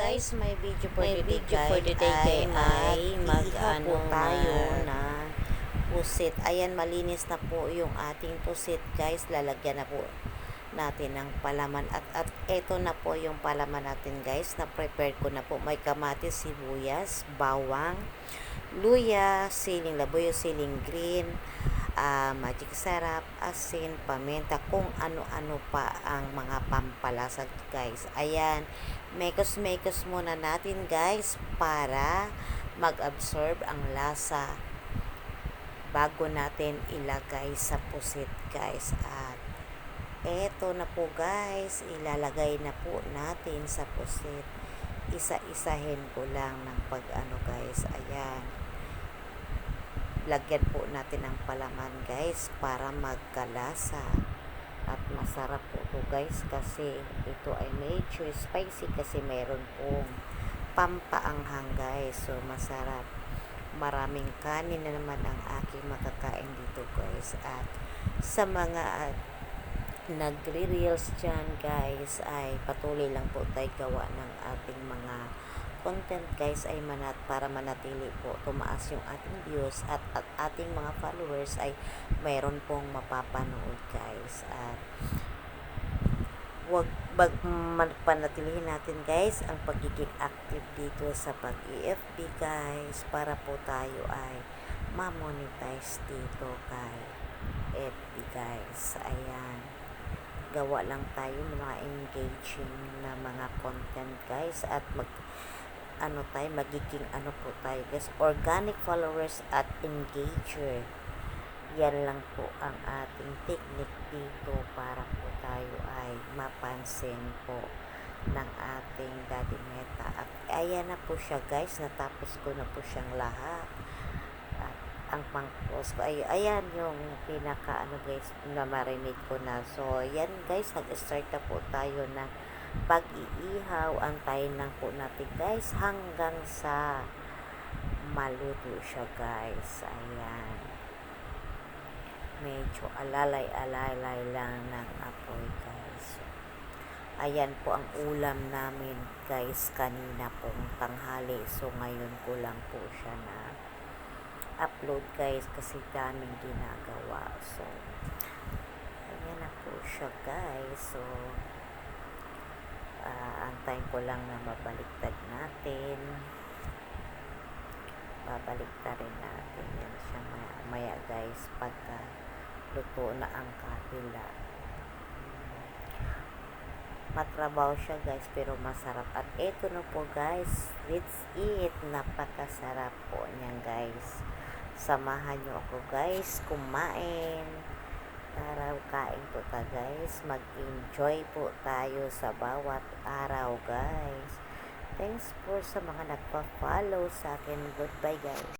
guys, may video for May today, video for today, ay ay mag, mag- po ano tayo na. na pusit. Ayan, malinis na po yung ating pusit, guys. Lalagyan na po natin ng palaman. At, at eto na po yung palaman natin, guys. Na-prepare ko na po. May kamatis, sibuyas, bawang, luya, siling labuyo, siling green, ah, magic sarap, asin, paminta, kung ano-ano pa ang mga pampalasa guys. Ayan, mekos-mekos muna natin guys para mag-absorb ang lasa bago natin ilagay sa pusit guys. At eto na po guys, ilalagay na po natin sa pusit. Isa-isahin ko lang ng pag-ano guys. Ayan lagyan po natin ng palaman guys para magkalasa. At masarap po to guys kasi ito ay medyo spicy kasi meron pong pampaanghang guys. So masarap. Maraming kanin na naman ang aking makakain dito guys. At sa mga nagre-reels dyan guys ay patuloy lang po tayo gawa ng ating mga content guys ay manat para manatili po tumaas yung ating views at, at ating mga followers ay mayroon pong mapapanood guys. At wag bag panatilihin natin guys ang pagiging active dito sa pag-EFB guys para po tayo ay ma-monetize dito kay FB guys. Ayan. Gawa lang tayo mga engaging na mga content guys at mag ano tayo, magiging ano po tayo guys, organic followers at engager. Yan lang po ang ating technique dito para po tayo ay mapansin po ng ating Daddy Meta. At ayan na po siya guys, natapos ko na po siyang lahat. At ang pang-post ko, ay, ayan yung pinaka ano guys, na marinig ko na. So, yan guys, nag-start na po tayo na pag-iihaw, antayin lang po natin guys hanggang sa maluto siya guys. Ayan. Medyo alalay-alalay lang ng apoy guys. Ayan po ang ulam namin guys kanina pong tanghali. So ngayon ko lang po siya na upload guys kasi daming ginagawa. So ayan na po siya guys. So antayin ko lang na mabaliktad natin. Babaliktad rin natin. Yan siya maya, maya guys pagka luto na ang kabila matrabaho siya guys pero masarap. At eto na po guys let's eat. Napakasarap po niyan guys. Samahan nyo ako guys kumain araw kain po ta guys. Mag-enjoy po tayo sa bawat araw guys. Thanks for sa mga nagpa-follow sa akin. Goodbye guys